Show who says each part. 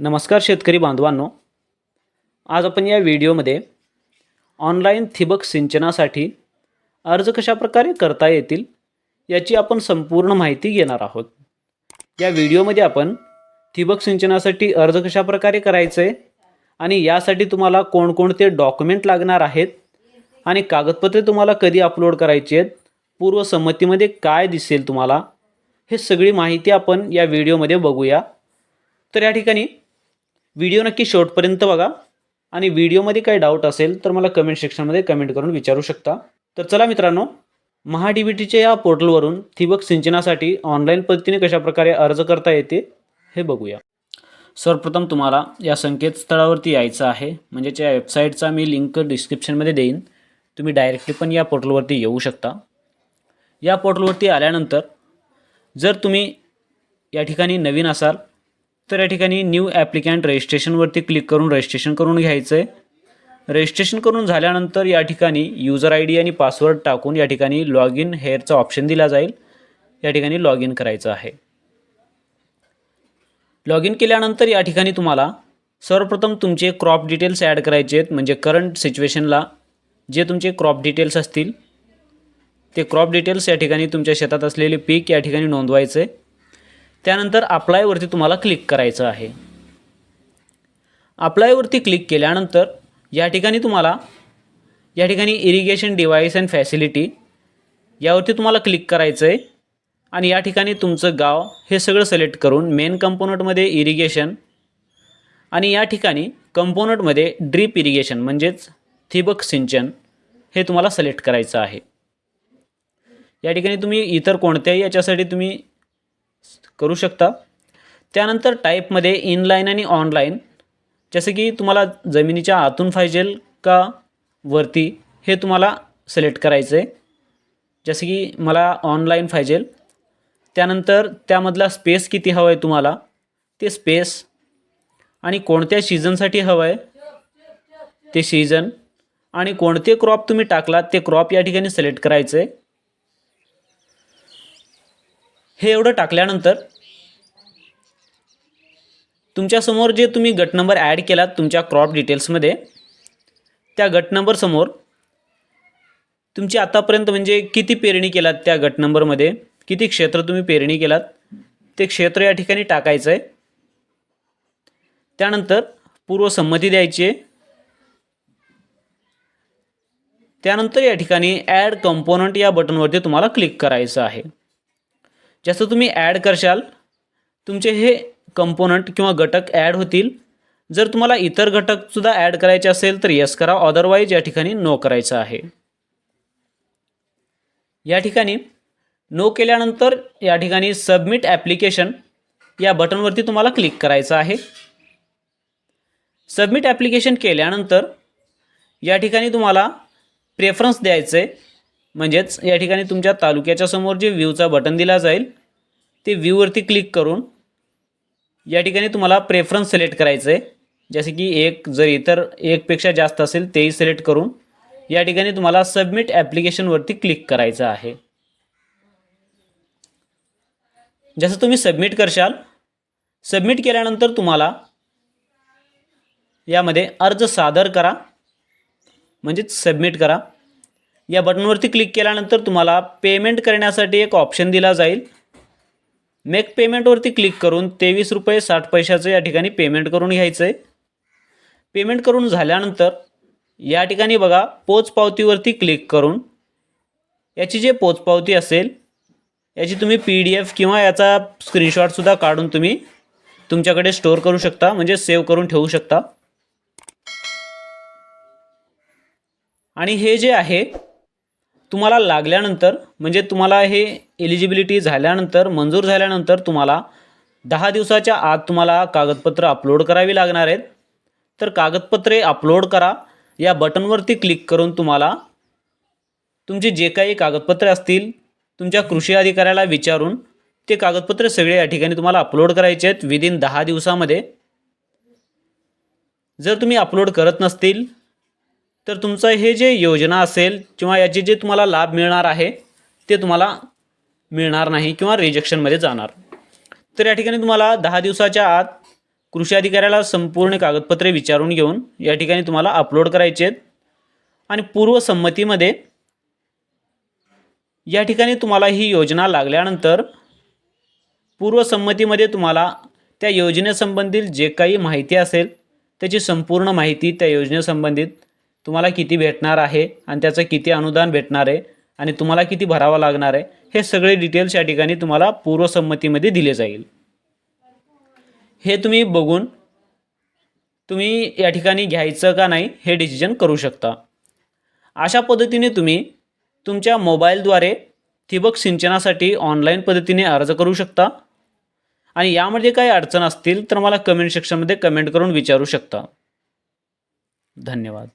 Speaker 1: नमस्कार शेतकरी बांधवांनो. आज आपण या व्हिडिओमध्ये ऑनलाईन ठिबक सिंचनासाठी अर्ज कशाप्रकारे करता येतील याची आपण संपूर्ण माहिती घेणार आहोत. या व्हिडिओमध्ये आपण ठिबक सिंचनासाठी अर्ज कशाप्रकारे करायचे आणि यासाठी तुम्हाला कोणकोणते डॉक्युमेंट लागणार आहेत आणि कागदपत्रे तुम्हाला कधी अपलोड करायची आहेत पूर्वसंमतीमध्ये काय दिसेल तुम्हाला हे सगळी माहिती आपण या व्हिडिओमध्ये बघूया. तर या ठिकाणी व्हिडिओ नक्की शेवटपर्यंत बघा. आणि व्हिडिओमध्ये काही डाऊट असेल तर मला कमेंट सेक्शनमध्ये कमेंट करून विचारू शकता. तर चला मित्रांनो महा डी टीच्या या पोर्टलवरून ठिबक सिंचनासाठी ऑनलाईन पद्धतीने कशाप्रकारे अर्ज करता येते हे बघूया. सर्वप्रथम तुम्हाला या संकेतस्थळावरती यायचं आहे. म्हणजेच या वेबसाईटचा मी लिंक डिस्क्रिप्शनमध्ये देईन. तुम्ही डायरेक्टली पण या पोर्टलवरती येऊ शकता. या पोर्टलवरती आल्यानंतर जर तुम्ही या ठिकाणी नवीन असाल तर या ठिकाणी न्यू ॲप्लिकॅन्ट रजिस्ट्रेशनवरती क्लिक करून रजिस्ट्रेशन करून घ्यायचं आहे रजिस्ट्रेशन करून झाल्यानंतर या ठिकाणी युजर आय डी आणि पासवर्ड टाकून या ठिकाणी लॉग इन हेअरचा ऑप्शन दिला जाईल. या ठिकाणी लॉग इन करायचं आहे. लॉग इन केल्यानंतर या ठिकाणी तुम्हाला सर्वप्रथम तुमचे क्रॉप डिटेल्स ॲड करायचे आहेत. म्हणजे करंट सिच्युएशनला जे तुमचे क्रॉप डिटेल्स असतील ते क्रॉप डिटेल्स या ठिकाणी तुमच्या शेतात असलेले पीक या ठिकाणी नोंदवायचं. आहे त्यानंतर अप्लायवरती तुम्हाला क्लिक करायचं आहे. अप्लायवरती क्लिक केल्यानंतर या ठिकाणी तुम्हाला या ठिकाणी इरिगेशन डिव्हाइस अँड फॅसिलिटी यावरती तुम्हाला क्लिक करायचं आहे आणि या ठिकाणी तुमचं गाव हे सगळं सिलेक्ट करून मेन कंपोनंटमध्ये इरिगेशन आणि या ठिकाणी कंपोनंटमध्ये ड्रीप इरिगेशन म्हणजेच ठिबक सिंचन हे तुम्हाला सिलेक्ट करायचं आहे. या ठिकाणी तुम्ही इतर कोणत्याही याच्यासाठी तुम्ही करू शकता. त्यानंतर टाईपमध्ये इनलाईन आणि ऑनलाईन जसं की तुम्हाला जमिनीच्या आतून पाहिजेल का वरती हे तुम्हाला सिलेक्ट करायचं आहे जसं की मला ऑनलाईन पाहिजेल त्यानंतर त्यामधला स्पेस किती हवा आहे तुम्हाला? ते स्पेस आणि कोणत्या सीझनसाठी हवं आहे ते सीझन आणि कोणते क्रॉप तुम्ही टाकलात ते क्रॉप या ठिकाणी सिलेक्ट करायचं आहे हे एवढं टाकल्यानंतर तुमच्यासमोर जे तुम्ही गट नंबर ॲड केलात तुमच्या क्रॉप डिटेल्समध्ये त्या गट नंबरसमोर तुमची आतापर्यंत म्हणजे किती पेरणी केलात त्या गट नंबरमध्ये किती क्षेत्र तुम्ही पेरणी केलात ते क्षेत्र या ठिकाणी टाकायचं आहे. त्यानंतर पूर्वसंमती द्यायची आहे. त्यानंतर या ठिकाणी ॲड कंपोनंट या बटनवरती तुम्हाला क्लिक करायचं आहे. जसं तुम्ही ॲड करशाल तुमचे हे कंपोनंट किंवा घटक ॲड होतील. जर तुम्हाला इतर घटकसुद्धा ॲड करायचे असेल तर यस करा अदरवाईज या ठिकाणी नो करायचं आहे. या ठिकाणी नो केल्यानंतर या ठिकाणी सबमिट ॲप्लिकेशन या बटनवरती तुम्हाला क्लिक करायचं आहे. सबमिट ॲप्लिकेशन केल्यानंतर या ठिकाणी तुम्हाला प्रेफरन्स द्यायचं आहे म्हणजेच या ठिकाणी तुमच्या तालुक्याच्या समोर जे व्ह्यूचा बटन दिला जाईल ते व्ह्यूवरती क्लिक करून या ठिकाणी तुम्हाला प्रेफरन्स सिलेक्ट करायचं आहे जसे की एक जर इतर एकपेक्षा जास्त असेल तेही सिलेक्ट करून या ठिकाणी तुम्हाला सबमिट ॲप्लिकेशनवरती क्लिक करायचं आहे. जसं तुम्ही सबमिट करशाल सबमिट केल्यानंतर तुम्हाला यामध्ये अर्ज सादर करा म्हणजेच सबमिट करा. या बटनवरती क्लिक केल्यानंतर तुम्हाला पेमेंट करण्यासाठी एक ऑप्शन दिला जाईल. मेक पेमेंटवरती क्लिक करून तेवीस रुपये साठ पैशाचं या ठिकाणी पेमेंट करून घ्यायचं आहे पेमेंट करून झाल्यानंतर या ठिकाणी बघा पोचपावतीवरती क्लिक करून याची जे पोचपावती असेल याची तुम्ही पी डी एफ किंवा याचा स्क्रीनशॉटसुद्धा काढून तुम्ही तुमच्याकडे स्टोअर करू शकता म्हणजे सेव्ह करून ठेवू शकता. आणि हे जे आहे तुम्हाला लागल्यानंतर म्हणजे तुम्हाला हे एलिजिबिलिटी झाल्यानंतर मंजूर झाल्यानंतर तुम्हाला दहा दिवसाच्या आत तुम्हाला कागदपत्र अपलोड करावी लागणार आहेत. तर कागदपत्रे अपलोड करा. या बटनवरती क्लिक करून तुम्हाला तुमची जे काही कागदपत्रे असतील तुमच्या कृषी अधिकाऱ्याला विचारून ते कागदपत्रे सगळे या ठिकाणी तुम्हाला अपलोड करायचे आहेत विदिन दहा दिवसामध्ये. जर तुम्ही अपलोड करत नसतील तर तुमचं हे जे योजना असेल किंवा याचे जे तुम्हाला लाभ मिळणार आहे ते तुम्हाला मिळणार नाही किंवा रिजेक्शनमध्ये जाणार. तर या ठिकाणी तुम्हाला दहा दिवसाच्या आत कृषी अधिकाऱ्याला संपूर्ण कागदपत्रे विचारून घेऊन या ठिकाणी तुम्हाला अपलोड करायचे आहेत. आणि पूर्वसंमतीमध्ये या ठिकाणी तुम्हाला ही योजना लागल्यानंतर पूर्वसंमतीमध्ये तुम्हाला त्या योजनेसंबंधी जे काही माहिती असेल त्याची संपूर्ण माहिती त्या योजनेसंबंधित तुम्हाला किती भेटणार आहे आणि त्याचं किती अनुदान भेटणार आहे आणि तुम्हाला किती भरावं लागणार आहे हे सगळे डिटेल्स या ठिकाणी तुम्हाला पूर्वसंमतीमध्ये दिले जाईल. हे तुम्ही बघून तुम्ही या ठिकाणी घ्यायचं का नाही हे डिसिजन करू शकता. अशा पद्धतीने तुम्ही तुमच्या मोबाईलद्वारे ठिबक सिंचनासाठी ऑनलाईन पद्धतीने अर्ज करू शकता. आणि यामध्ये काही अडचण असतील तर मला कमेंट सेक्शनमध्ये कमेंट करून विचारू शकता. धन्यवाद.